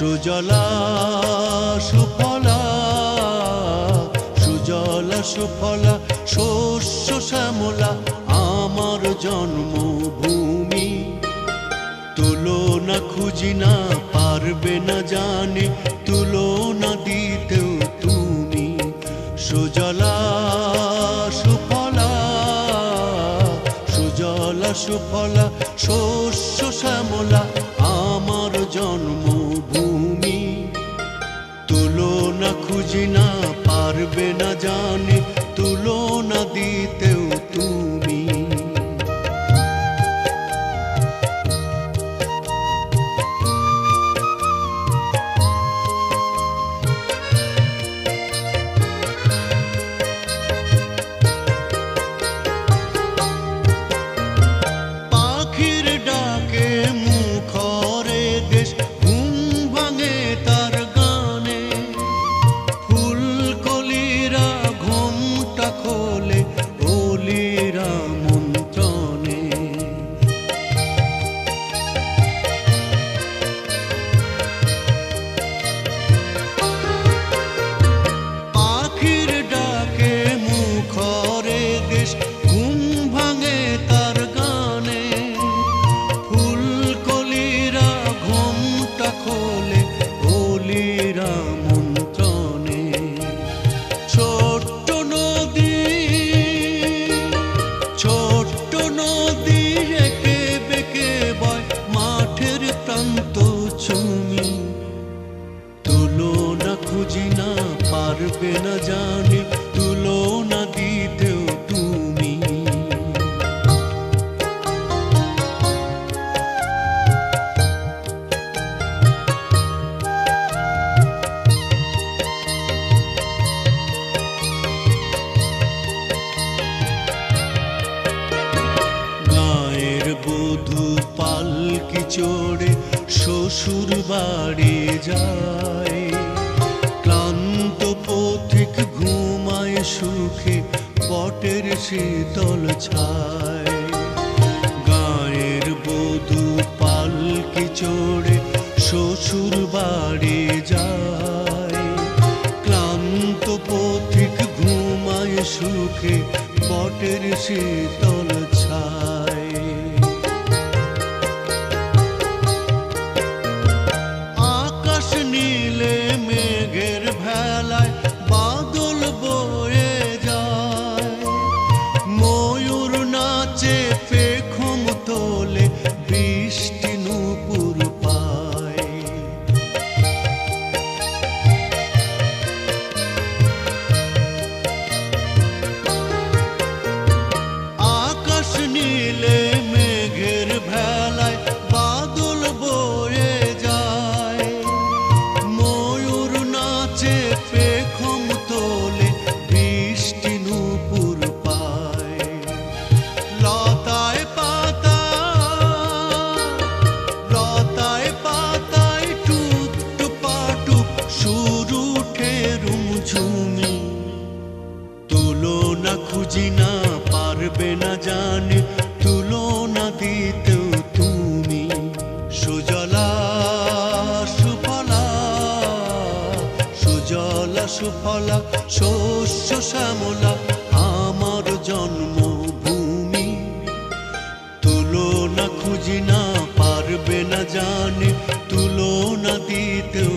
সুজলা সুফলা সুজলা সুফলা, শস্য শ্যামলা, আমার জন্মভূমি। তুলনা খুঁজি না, পারবে না জানে, তুলনা দিতেও তুমি। সুজলা সুফলা সুজলা সুফলা, শস্য শ্যামলা খুঁজি না পারবে না জানে তুলনা দিতেও Cool. ছোট্ট নদী একে বেঁকে বয় মাঠের প্রান্ত চুমি তুলনা খুঁজি না পারবে না জানে। চড়ে শ্বশুর বাড়ি যায়। ক্লান্ত পথিক ঘুমায় সুখে বটের শীতল ছায়। গায়ের বধূ পালকি চড়ে শ্বশুর বাড়ি যায়। ক্লান্ত পথিক ঘুমায় সুখে বটের শীতল ছায় রুমঝুমি তুলনা খুঁজি না, পারবে না জানে। তুলনা দিতেও তুমি সুজলা, সুফলা সুজলা, সুফলা, শস্য শ্যামলা, আমার জন্মভূমি। তুলনা খুঁজি না, পারবে না জানে। তুলনা দিতেও